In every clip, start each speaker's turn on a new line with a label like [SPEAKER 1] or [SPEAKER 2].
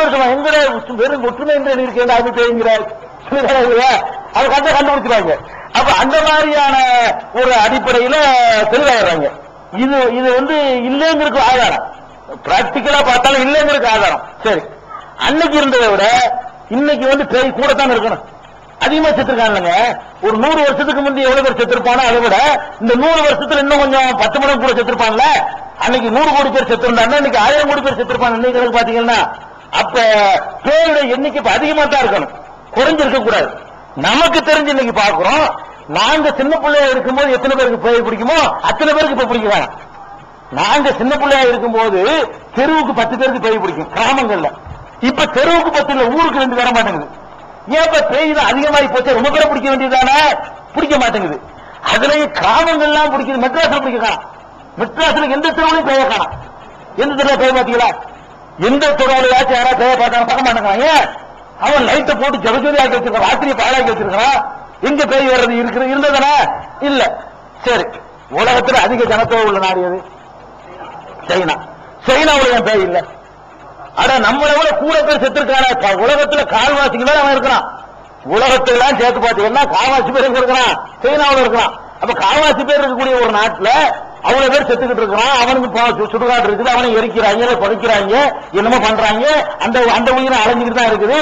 [SPEAKER 1] ரெண்டு எங்கட வெறும் ஒற்றுமை என்று இருக்கேன் அது பேய்ங்கிறார் அது கண்ட கண்டுபிடிச்சிருவாங்க. அப்ப அந்த மாதிரியான ஒரு அடிப்படையில தெளிவாயிடுறாங்க. இது இது வந்து இல்லைங்கிறதுக்கு ஆதாரம். பிராக்டிக்கலா பார்த்தாலும் இல்லைங்கிறதுக்கு ஆதாரம். சரி. அன்னைக்கு இருந்ததை விட இன்னைக்கு வந்து பேய் கூடத்தான் இருக்கணும். அதிகமா செத்துருக்காங்க ஒரு நூறு வருஷத்துக்கு முந்தைய எவ்வளவு பேர் செத்துருப்பானோ அதை விட இந்த நூறு வருஷத்துல இன்னும் கொஞ்சம் பத்து மணி கூட செத்துருப்பான்ல. அன்னைக்கு நூறு கோடி பேர் செத்துருந்தாங்க இன்னைக்கு ஆயிரம் கோடி பேர் செத்துருப்பாங்க இன்னைக்கு பாத்தீங்கன்னா அப்ப பேருடைய எண்ணிக்கை அதிகமா தான் இருக்கணும். குறைஞ்சிருக்க கூடாது. நமக்கு தெரிஞ்சு இன்னைக்கு பாக்குறோம். நாங்க சின்ன பிள்ளையா இருக்கும்போது எத்தனை பேருக்கு பேய் பிடிக்குமோ அத்தனை பேருக்கு இப்ப பிடிக்க வேணாம். நாங்க சின்ன பிள்ளையா இருக்கும்போது தெருவுக்கு பத்து பேருக்கு பேய் பிடிக்கும். கிராமங்கள்ல. இப்ப தெருவுக்கு பத்து இல்ல ஊருக்கு ரெண்டு வர மாட்டேங்குது. ஏன் இப்ப பேய் தான் அதிகமாகி போச்சு? ரொம்ப பேரை பிடிக்க வேண்டியதானே பிடிக்க மாட்டேங்குது. அதுலயும் கிராமங்கள்லாம் பிடிக்குது. மெட்ராஸ்ல பிடிக்க காணும். மெட்ராஸ்ல எந்த தெருவுலையும் பேய காணும். எந்த தெருவுல பேய மாட்டீங்களா எந்த தெருவுலையாச்சும் யாராவது தேவைப்பட்டாலும் பார்க்க மாட்டேங்கிறாங்க அவன் லைட்டை போட்டு ஜபஜோதி ஆக்கி வச்சிருக்கான் ராத்திரி பாழாக்கி வச்சிருக்கான் எங்க பேய் வர்றது இருக்கிறது இருந்ததுனா இல்ல. சரி. உலகத்துல அதிக ஜனத்தொகை உள்ள நாடு எது? சைனா. சைனாவுல என் பேய் இல்ல. ஆனா நம்மளை விட கூட பேர் செத்துருக்கான. உலகத்துல கால்வாசிக்கு மேல அவன் இருக்கிறான். உலகத்துல எல்லாம் சேர்த்து பார்த்தீங்கன்னா கால்வாசி பேர் இருக்கிறான்? சைனாவுல இருக்கிறான். அப்ப கால்வாசி பேர் இருக்கக்கூடிய ஒரு நாட்டுல அவ்வளவு பேர் செத்துக்கிட்டு இருக்கிறான் அவனுக்கு சுடுகாடு இருக்குது. அவனை எரிக்கிறாங்க புதைக்கிறாங்க என்னமோ பண்றாங்க. அந்த அந்த உயிரை அலைஞ்சுக்கிட்டு தான் இருக்குது.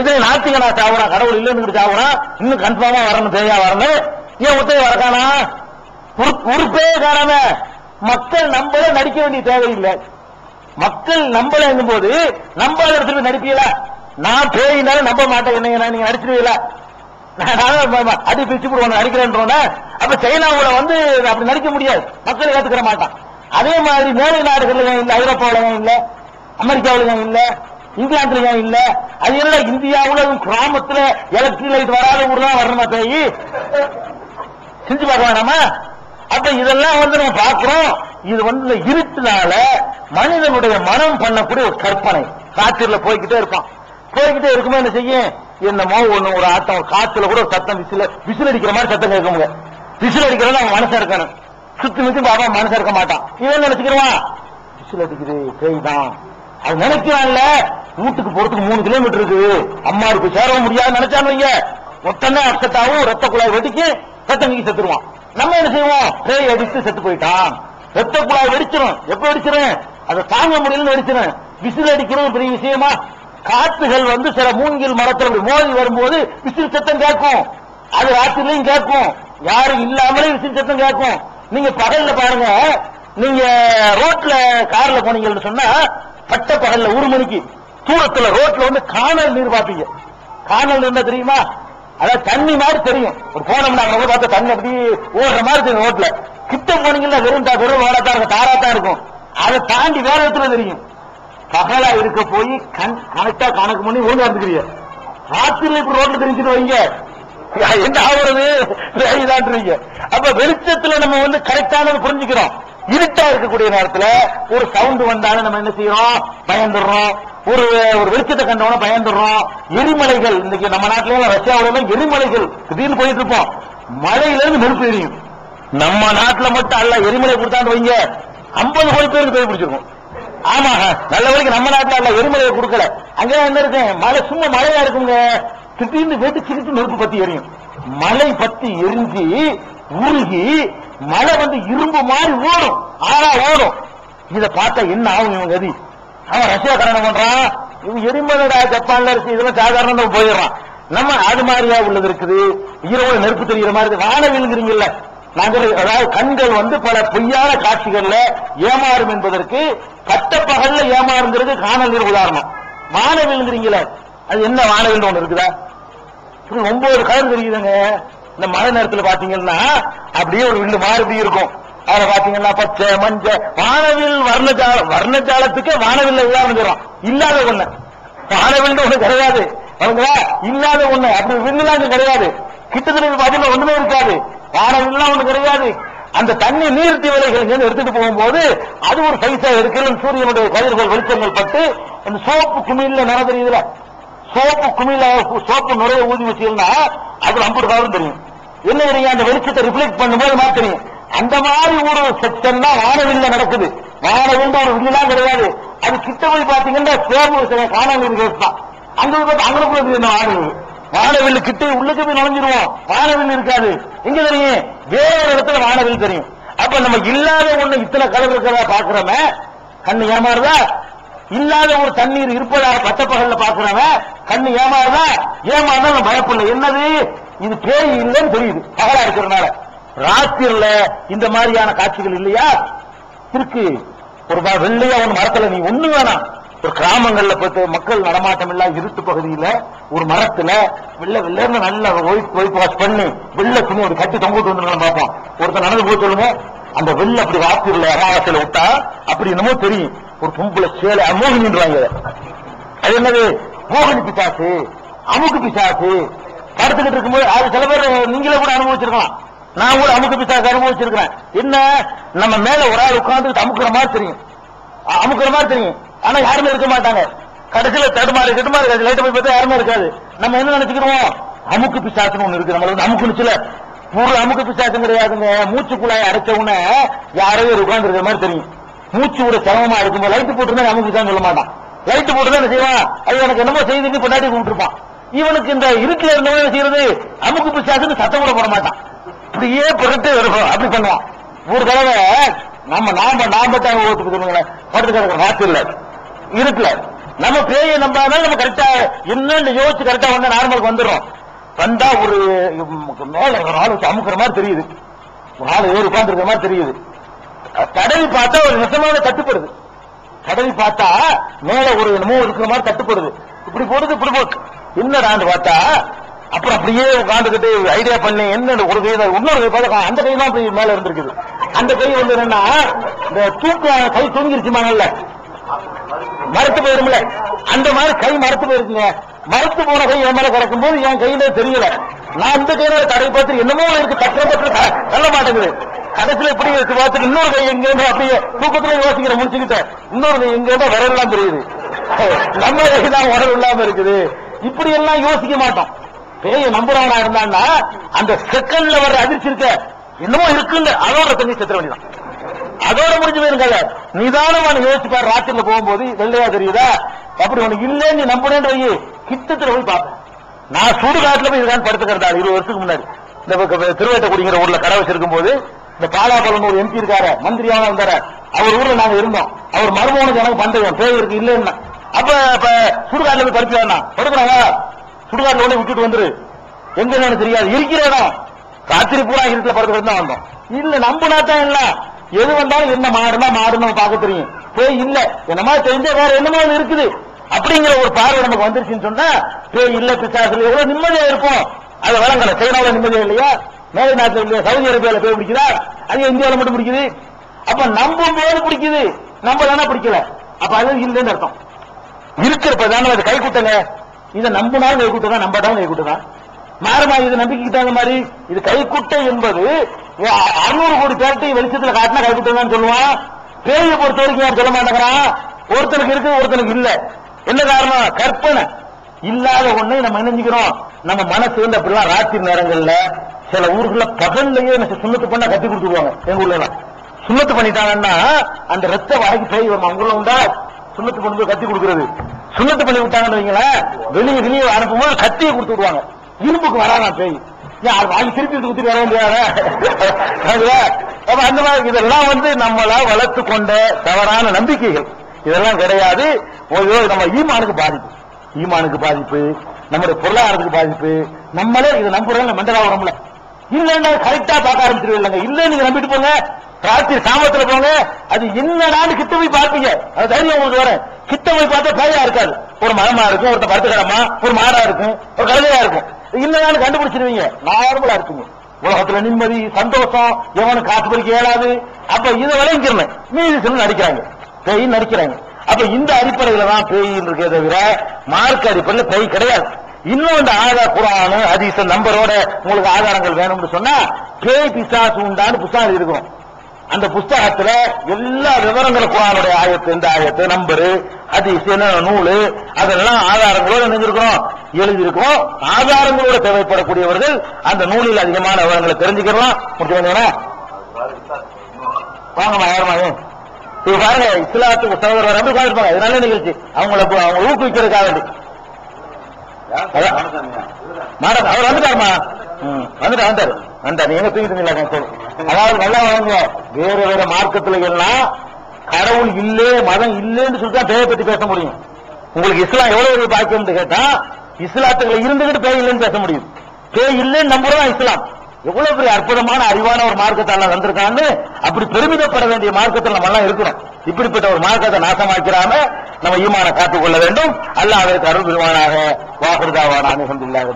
[SPEAKER 1] இதுல நான் சாவுறான் கடவுள் இல்லைன்னு சாவுறான் இன்னும் கன்ஃபார்மா வரணும் பேயா வரணும். ஏன் ஒத்தைய வரக்கானா? உறுப்பே காணாம மக்கள் நம்மள நடிக்க வேண்டிய தேவையில்லை. மக்கள் நம்பல போது நம்ம இடத்துல நடிப்பீங்களா? நான் பேயினாலும் நம்ப மாட்டேன். என்ன நீங்க நடிச்சிருவீங்களா? அடி பிச்சு போடுவோம் நடிக்கிறேன்றோன்னா அப்ப சைனாவுல வந்து அப்படி நடிக்க முடியாது. மக்கள் ஏத்துக்கிற மாட்டான். அதே மாதிரி மேலை நாடுகள்ல இல்ல ஐரோப்பாவுல இல்ல அமெரிக்காவுல இல்ல இங்கிலாந்துல ஏன் இல்ல. அது என்ன இந்தியாவுல கிராமத்துல எலக்ட்ரிக் லைட் வராத ஊர்லாம் வரணுமா பேய்? செஞ்சு பார்க்க வேணாமா? அப்ப இதெல்லாம் வந்து நம்ம பார்க்கிறோம். இது வந்து இருட்டினால இருட்டுனால மனிதனுடைய மனம் பண்ணக்கூடிய ஒரு கற்பனை. காற்றுல போய்கிட்டே இருப்பான். போய்கிட்டே இருக்குமா என்ன செய்யும்? என்னமோ ஒண்ணு ஒரு ஆட்டம் காத்துல கூட ஒரு சத்தம் விசில விசில் அடிக்கிற மாதிரி சத்தம் கேட்குங்க விசில் அடிக்கிறதா அவன் மனசா இருக்கணும். சுத்தி முத்தி பாபா மனசா இருக்க மாட்டான். இவன் நினைச்சுக்கிறான் விசில் அடிக்குது பேய் தான் அது நினைக்கிறான்ல வீட்டுக்கு போறதுக்கு மூணு கிலோமீட்டர் இருக்குது அம்மா இருக்கு சேரவும் முடியாது நினைச்சான்னு வைங்க. மொத்தமே அக்கத்தாவும் ரத்த குழாய் வெடிக்கு ரத்தம் நீக்கி செத்துருவான். நம்ம என்ன செய்வோம்? பேய் அடிச்சு செத்து போயிட்டான். ரத்த குழாய் வெடிச்சிடும் எப்ப வெடிச்சிடும் அதை தாங்க முடியலன்னு வெடிச்சிடும் விசில் அடிக்கிறது பெரிய விஷயமா? காத்துகள் வந்து சில மூங்கில் மரத்துல மோதி வரும்போது விசில் சத்தம் கேட்கும். அது ராத்திரிலையும் கேட்கும். யாரும் இல்லாமலே விசில் சத்தம் கேட்கும். நீங்க பகல்ல பாருங்க. நீங்க ரோட்ல கார்ல போனீங்கன்னு சொன்னா பட்ட பகல்ல ஒரு மணிக்கு தூரத்துல ரோட்ல வந்து காணல் நீர் பார்ப்பீங்க. காணல் என்ன தெரியுமா? அதாவது தண்ணி மாதிரி தெரியும். ஒரு போனோம்னா அங்க பார்த்தா தண்ணி அப்படி ஓடுற மாதிரி தெரியும் ரோட்ல. கிட்ட போனீங்கன்னா வெறும் தான் வெறும் ஓடத்தான் இருக்கும் தாராத்தான் இருக்கும். அதை தாண்டி வேற இடத்துல தெரியும். பகலா இருக்க போய் கண் கணக்கா கணக்கு பண்ணி ஒழுங்கு வந்துக்கிறீங்க ராத்திரில இப்படி ரோட்ல தெரிஞ்சுட்டு வைங்க. என்ன ஆகுறது? வேலைதான்றீங்க. அப்ப வெளிச்சத்துல நம்ம வந்து கரெக்டானது புரிஞ்சுக்கிறோம். இருட்டா இருக்கக்கூடிய நேரத்துல ஒரு சவுண்ட் வந்தாலும் நம்ம என்ன செய்யறோம்? பயந்துடுறோம். ஒரு ஒரு வெளிச்சத்தை கண்டவன பயந்துடுறோம். எரிமலைகள் இன்னைக்கு நம்ம நாட்டிலேயே ரஷ்யாவில ரஷ்யாவுல எரிமலைகள். திடீர்னு போயிட்டு இருப்போம். மழையில இருந்து நெருப்பு எரியும். நம்ம நாட்டுல மட்டும் அல்ல எரிமலை கொடுத்தான்னு வைங்க. ஐம்பது கோடி பேருக்கு போய் பிடிச்சிருக்கும். ஆமாங்க. நல்ல வரைக்கும் நம்ம நாட்டில் எரிமலையை கொடுக்கல. அங்க என்ன இருக்கேன் மழை சும்மா மழையா இருக்குங்க. திடீர்னு வெடிச்சுக்கிட்டு நெருப்பு பத்தி எரியும். மழை பத்தி எரிஞ்சு உருகி மழை வந்து இரும்பு மாதிரி ஓடும். ஆனா ஓடும். இதை பார்த்தா என்ன ஆகும் இவங்க கதி? அவன் ரஷ்யாக்காரன் என்ன பண்றான்? இவன் எரிமலடா ஜப்பான்ல இருக்கு. இதெல்லாம் சாதாரண போயிடுறான். நம்ம அது மாதிரியா உள்ளது இருக்குது. ஈரோடு நெருப்பு தெரிகிற மாதிரி இருக்கு. வானவில்ங்கிறீங்கல்ல நாங்கள் அதாவது கண்கள் வந்து பல பொய்யான காட்சிகள்ல ஏமாறும் என்பதற்கு பட்ட பகல்ல ஏமாறுங்கிறது காணல் நீர் உதாரணம். வானவில்ங்கிறீங்களே அது என்ன வானவில் ஒண்ணு இருக்குதா ஒன்பது கலர் தெரியுதுங்க. இந்த மழை நேரத்துல பாத்தீங்கன்னா அப்படியே ஒரு வில்லு மாறுதி இருக்கும். அதுல பாத்தீங்கன்னா பச்சை மஞ்ச வானவில் வர்ணஜால வர்ணஜாலத்துக்கே வானவில் இல்லாம இல்லாத ஒண்ணு. வானவில் ஒண்ணு கிடையாது. அவங்களா இல்லாத ஒண்ணு. அப்படி விண்ணுலாம் கிடையாது. கிட்டத்தட்ட பாத்தீங்கன்னா ஒண்ணுமே இருக்காது. வானவில்லாம் ஒண்ணு கிடையாது. அந்த தண்ணி நீர்த்தி விலைகள் எடுத்துட்டு போகும்போது அது ஒரு சைஸா இருக்கிற சூரியனுடைய கதிர்கள் வெளிச்சங்கள் பட்டு அந்த சோப்பு குமிழ்ல நிற தெரியுதுல சோப்பு குமிழ சோப்பு நிறைய ஊதி வச்சீங்கன்னா அது ஐம்பது காலம் தெரியும். என்ன தெரியும்? அந்த வெளிச்சத்தை ரிஃப்ளெக்ட் பண்ணும்போது மாதிரி தெரியும்? அந்த மாதிரி ஒரு செக்ஷன் தான் வானவில்ல நடக்குது. வானவில் ஒரு வில்லாம் கிடையாது. அது கிட்ட போய் பாத்தீங்கன்னா சேமு காணாமல் தான் அங்க போய் அங்கே போய் என்ன வானவில் வானவில் கிட்ட உள்ளுக்கு போய் நுழைஞ்சிருவோம். வானவில் இருக்காது. எங்க தெரியும்? வேற ஒரு இடத்துல வானவில் தெரியும். அப்ப நம்ம இல்லாத ஒண்ணு இத்தனை கலர் இருக்கிறதா பாக்குறோமே? கண்ணு ஏமாறுதா? இல்லாத ஒரு தண்ணீர் பச்சை பகல்ல பாக்குறவன் கண்ணு ஏமாறுதா? ஏமாறுதா பயப்படல. என்னது? இது பேய் இல்லைன்னு தெரியுது. பகலா இருக்கிறதுனால ராத்திரில இந்த மாதிரியான காட்சிகள் இல்லையா? இருக்கு. ஒரு வெள்ளையா ஒண்ணு மரத்துல நீ ஒண்ணு வேணாம் ஒரு கிராமங்கள்ல போயிட்டு மக்கள் நடமாட்டம் இல்ல இருட்டு பகுதியில ஒரு மரத்துல வெள்ளை வெள்ளைன்னு நல்ல ஒயிட் ஒயிட் வாஷ் பண்ணி வெள்ளை துணி ஒரு கட்டி தொங்கிட்டு வந்து பார்ப்போம். ஒருத்தர் நடந்து போய் சொல்லுங்க அந்த வெள்ளை அப்படி ராத்திரில அமாவாசையில விட்டா அப்படி என்னமோ தெரியும். ஒரு பொம்புல சேலை அமோகின்றாங்க அது என்னது? மோகனி பிசாசு அமுக்கு பிசாசு. படுத்துக்கிட்டு இருக்கும்போது அது சில பேர் நீங்களே கூட அனுபவிச்சிருக்கலாம். நான் கூட அமுக்கு பிசாசு அனுபவிச்சிருக்கிறேன். என்ன? நம்ம மேல ஒரு ஆள் உட்கார்ந்து அமுக்குற மாதிரி தெரியும். அமுக்குற மாதிரி தெரியும். ஆனா யாருமே இருக்க மாட்டாங்க. கடைசியில தடுமாறி தடுமாறி லைட்டை போய் பார்த்தா யாருமே இருக்காது. நம்ம என்ன நினைச்சுக்கிறோம்? அமுக்கு பிசாசுன்னு ஒண்ணு இருக்கு. நம்மள வந்து சில ஒரு அமுக்கு பிசாசும் கிடையாதுங்க. மூச்சு குழாய் அடைச்ச உடனே யாரோ ஒரு உட்கார்ந்து இருக்கிற மாதிரி தெரியும். மூச்சு விட சிரமமா இருக்கும்போது லைட் போட்டுருந்தா அமுக்கு தான் சொல்ல மாட்டான். லைட் போட்டுதான் என்ன செய்வான்? அது எனக்கு என்னமோ செய்துன்னு பொண்டாட்டி கூப்பிட்டுருப்பான். இவனுக்கு இந்த இருட்டுல இருந்தவன் என்ன செய்யறது? அமுக்கு பிசாசுன்னு சத்தம் கூட போட மாட்டான். இப்படியே புரட்டு இருக்கும் அப்படி பண்ணுவான். ஒரு தடவை நம்ம நாம நாம தான் ஓட்டு சொல்லுங்களேன். படுத்து கிடக்கிற ராத்திரில இருக்குல நம்ம பேயை நம்பாதான் நம்ம கரெக்டா என்னன்னு யோசிச்சு கரெக்டா வந்து நார்மலுக்கு வந்துடும் வந்தா ஒரு மேல ஒரு ஆள் வச்சு அமுக்குற மாதிரி தெரியுது. ஒரு ஆள் ஏறி உட்கார்ந்துருக்கிற மாதிரி தெரியுது. கடல் பார்த்தா ஒரு நிஜமான தட்டுப்படுது. கடல் பார்த்தா மேல ஒரு என்னமோ இருக்கிற மாதிரி தட்டுப்படுது. இப்படி போடுது இப்படி போட்டு என்னடான்னு பார்த்தா அப்புறம் அப்படியே உட்காந்துக்கிட்டு ஐடியா பண்ணி என்ன ஒரு கை இன்னொரு கை பார்த்தா அந்த கை தான் போய் மேல இருந்திருக்குது. அந்த கை வந்து என்னன்னா இந்த தூக்க கை தூங்கிருச்சுமாங்கல்ல மறுத்து போயிருமில்ல அந்த மாதிரி கை மறுத்து போயிருக்குங்க. மறுத்து போன கை என் மேல கிடக்கும் போது என் கையில தெரியல. நான் இந்த கையில தடை பார்த்து என்னமோ இருக்கு தட்டுற தட்டுற தள்ள மாட்டேங்குது. கடைசியில இப்படி வச்சு பார்த்துட்டு இன்னொரு கை எங்க இருந்து அப்படியே தூக்கத்துல யோசிக்கிற முடிச்சுக்கிட்டேன். இன்னொரு கை எங்க இருந்தா விரல் எல்லாம் தெரியுது. நம்ம கை தான் உடல் இல்லாம இருக்குது. இப்படி எல்லாம் யோசிக்க மாட்டோம். பேய நம்புறவனா இருந்தான்னா அந்த செகண்ட்ல வர்ற அதிர்ச்சி இருக்க. என்னமோ இருக்குன்னு அதோட தண்ணி செத்துற வேண்டியதான் அதோட முடிஞ்சு போயிருக்கல நிதானமான யோசிச்சு பாரு ராத்திரில போகும்போது வெள்ளையா தெரியுதா? அப்படி உனக்கு இல்லைன்னு நீ நம்புனேன்னு கிட்டத்துல போய் பார்ப்பேன் நான் சுடுகாட்டுல போய் இதுதான் படுத்துக்கிறதா இருபது வருஷத்துக்கு முன்னாடி. இந்த திருவேட்டை குடிங்கிற ஊர்ல கடை வச்சிருக்கும் போது இந்த பாலாபலம் ஒரு எம்பி இருக்காரு மந்திரியாக இருந்தாரு. அவர் ஊர்ல நாங்க இருந்தோம். அவர் மருமகனுக்கு எனக்கு பந்தயம் பேர் இருக்கு இல்லைன்னா. அப்ப இப்ப சுடுகாட்டுல போய் படுத்து வேணாம் படுக்கிறாங்க சுடுகாட்டுல உடனே விட்டுட்டு வந்துரு. எங்க என்னன்னு தெரியாது. இருக்கிற இடம். ராத்திரி பூரா இருட்டுல படுக்கிறது தான் வந்தோம். இல்ல நம்பினா தான் இல்ல எது வந்தாலும் என்ன மாடுனா மாடுன்னு நம்ம பார்க்க தெரியும். பேய் இல்ல. என்னமா தெரிஞ்ச வேற என்னமோ இருக்குது. அப்படிங்கிற ஒரு பார்வை நமக்கு வந்துருச்சுன்னு சொன்னா பேய் இல்ல பிசாசுல எவ்வளவு நிம்மதியா இருக்கும் அது வழங்கல சைனாவில நிம்மதியா இல்லையா? மேலை நாட்டில் இல்லையா? சவுதி அரேபியாவில் பேய் பிடிக்குதா? அது இந்தியாவில் மட்டும் பிடிக்குது. அப்ப நம்பும் போது பிடிக்குது. நம்ப தானே பிடிக்கல. அப்ப அது இல்லைன்னு அர்த்தம். இருக்கிறப்ப தானே அது கை கூட்டங்க இதை நம்பினாலும் கை கூட்டதான் நம்பாட்டாலும் கை கூட்டதான் மாறுமா இது நம்பிக்கைக்கு தகுந்த மாதிரி இது கைக்குட்டை என்பது அறுநூறு கோடி பேர்ட்டை வெளிச்சத்துல காட்டினா கைக்குட்டை சொல்லுவான். பேய பொறுத்த வரைக்கும் யார் சொல்ல மாட்டேங்கிறான்? ஒருத்தனுக்கு இருக்கு ஒருத்தனுக்கு இல்ல. என்ன காரணம்? கற்பனை. இல்லாத ஒண்ணு நம்ம நினைஞ்சுக்கிறோம் நம்ம மனசு வந்து அப்படிலாம் ராத்திரி நேரங்கள்ல சில ஊர்களில் பகல்லையே எனக்கு சுண்ணத்து பண்ணா கட்டி கொடுத்துருவாங்க எங்க ஊர்ல எல்லாம் சுண்ணத்து பண்ணிட்டாங்கன்னா அந்த ரத்த வாய்க்கு பேய் வரும் அவங்க உண்டா? சுண்ணத்து கொண்டு போய் கத்தி கொடுக்கறது. சுண்ணத்து பண்ணி விட்டாங்கன்னு வைங்களேன் வெளியே வெளியே அனுப்பும்போது கத்தியை கொடுத்து விடுவாங்க. இரும்புக்கு வராதான் பேய்? யார் வாங்கி திருப்பி குத்திட்டு வர முடியாத அப்ப அந்த மாதிரி இதெல்லாம் வந்து நம்மள வளர்த்து கொண்ட தவறான நம்பிக்கைகள். இதெல்லாம் கிடையாது. நம்ம ஈமானுக்கு பாதிப்பு. ஈமானுக்கு பாதிப்பு நம்முடைய பொருளாதாரத்துக்கு பாதிப்பு. நம்மளே இதை நம்புறோம் மண்டலா உடம்புல. இல்லன்னா கரெக்டா பார்க்க ஆரம்பிச்சிருவீங்க இல்ல நீங்க நம்பிட்டு போங்க. ராத்திரி சாமத்துல போங்க. அது என்னடான்னு கிட்ட போய் பார்ப்பீங்க. அது தைரியம் உங்களுக்கு வரேன் கிட்ட போய் பார்த்தா பேயா இருக்காது. ஒரு மரமா இருக்கும் ஒருத்த படுத்துக்கிடமா ஒரு மாடா இருக்கும் ஒரு கழுதையா இருக்கும். இல்லைன்னு கண்டுபிடிச்சிருவீங்க. நார்மலா இருக்குங்க. உலகத்துல நிம்மதி சந்தோஷம் எவனும் காசு பறிக்க ஏழாது அப்ப இதை விளைஞ்சிருந்தேன் மீதி சொல்லி நடிக்கிறாங்க. பேய் நடிக்கிறாங்க. அப்ப இந்த அடிப்படையில தான் பேய் இருக்கே தவிர மார்க் அடிப்படையில் பேய் கிடையாது. இன்னும் இந்த ஆதார் குரானு அதிச நம்பரோட உங்களுக்கு ஆதாரங்கள் வேணும்னு சொன்னா பேய் பிசாசு உண்டான்னு புத்தகம் இருக்கும். அந்த புஸ்தகத்துல எல்லா விவரங்களும் குரானுடைய ஆயத்து இந்த ஆயத்து நம்பரு ஹதீஸ் என்ன நூலு அதெல்லாம் ஆதாரங்களோட நினைஞ்சிருக்கிறோம் எழுதியிருக்கிறோம். ஆதாரங்களோட தேவைப்படக்கூடியவர்கள் அந்த நூலில் அதிகமான விவரங்களை தெரிஞ்சுக்கலாம் முடிச்சு வாங்கம்மா யாருமா இப்ப பாருங்க இஸ்லாத்துக்கு சகோதரர் அப்படி உட்கார்ந்துருப்பாங்க இது நல்ல நிகழ்ச்சி. அவங்கள அவங்க ஊக்குவிக்கிறதுக்காக வேண்டி. மாட அவர் வந்துட்டாருமா? வந்துட்டார் வந்தாரு வந்தார். நீங்க தூங்கிட்டு இருந்தீங்களா சரி அதாவது நல்லா வாங்க வேற வேற மார்க்கத்துல எல்லாம் கடவுள் இல்லே மதம் இல்லைன்னு சொல்லிட்டு தான் பத்தி பேச முடியும். உங்களுக்கு இஸ்லாம் எவ்வளவு பெரிய பாக்கியம்னு கேட்டா இஸ்லாத்துக்குள்ள இருந்துகிட்டு பேய் இல்லைன்னு பேச முடியும். பேய் இல்லைன்னு நம்புறதான் இஸ்லாம். எவ்வளவு பெரிய அற்புதமான அறிவான ஒரு மார்க்கத்தால வந்திருக்கான்னு அப்படி பெருமிதப்பட வேண்டிய மார்க்கத்தில் நம்ம எல்லாம் இருக்கிறோம். இப்படிப்பட்ட ஒரு மார்க்கத்தை நாசமாக்கிறாம நம்ம ஈமான காத்துக் கொள்ள வேண்டும். அல்லாஹ் அதற்கு அருள் பெருமானாக வாகர்தாவான அனுகந்தில்லாத